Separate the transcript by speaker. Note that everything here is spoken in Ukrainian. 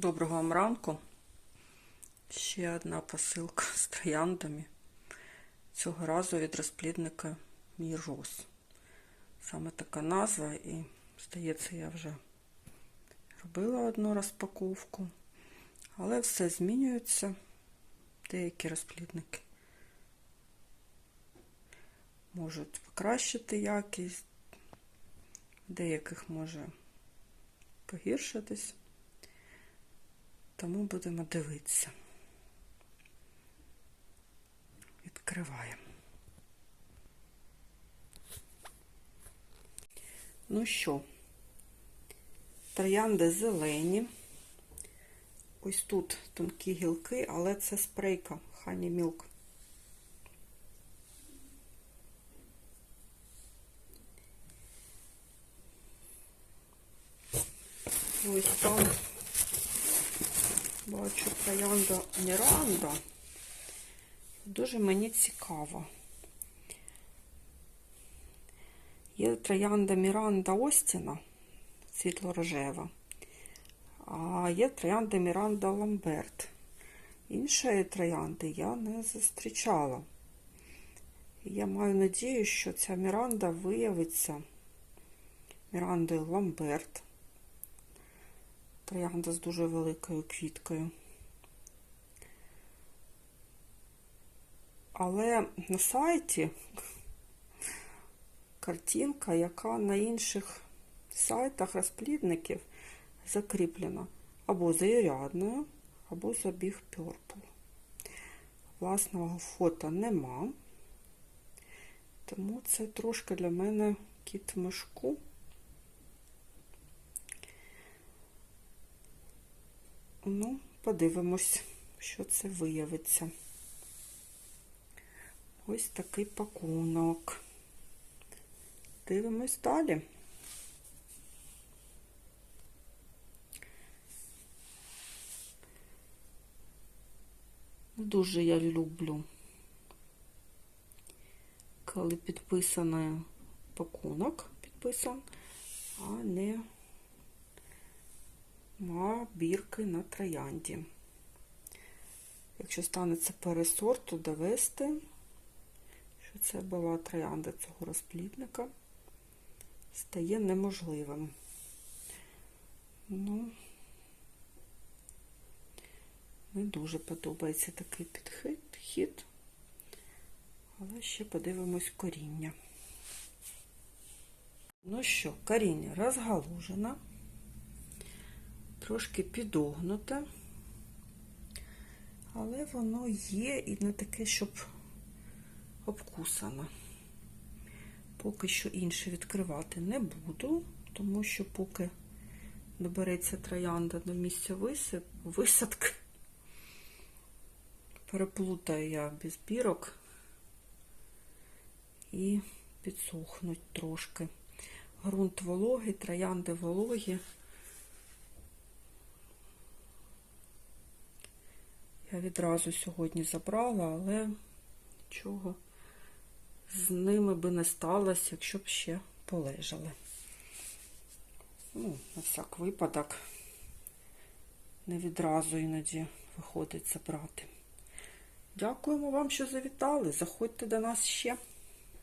Speaker 1: Доброго вам ранку. Ще одна посилка з трояндами. Цього разу від розплідника Мій. Саме така назва, і, здається, я вже робила одну розпаковку. Але все змінюється. Деякі розплідники можуть покращити якість, деяких може погіршитись. Тому будемо дивитися. Відкриваємо. Ну що, троянди зелені. Ось тут тонкі гілки, але це спрейка Honey Milk. Ось там бачу троянда Міранда. Дуже мені цікаво. Є троянда Міранда Остіна, світло-рожева, а є троянда Міранда Ламберт. Іншої троянди я не зустрічала. Я маю надію, що ця Міранда виявиться Мірандою Ламберт. Троянда з дуже великою квіткою. Але на сайті картинка, яка на інших сайтах розплідників закріплена або за Ірядною, або за Big Purple. Власного фото нема, тому це трошки для мене кіт в Ну, подивимось, що це виявиться. Ось такий пакунок. Дивимось далі. Дуже я люблю, коли підписаний пакунок підписан, а не на бірки на троянді. Якщо станеться пересорт, то довести, що це була троянда цього розплідника, стає неможливим. Ну, не дуже подобається такий підхід, але ще подивимось коріння. Ну що, коріння розгалужено трошки підогнуте, але воно є і не таке, щоб обкусане. Поки що інше відкривати не буду, тому що поки добереться троянда до місця висадки, переплутаю я без бірок і підсохнуть трошки. Грунт вологий, троянди вологі. Я відразу сьогодні забрала, але нічого з ними би не сталося, якщо б ще полежали. Ну, на всяк випадок, не відразу іноді виходить забрати. Дякуємо вам, що завітали. Заходьте до нас ще.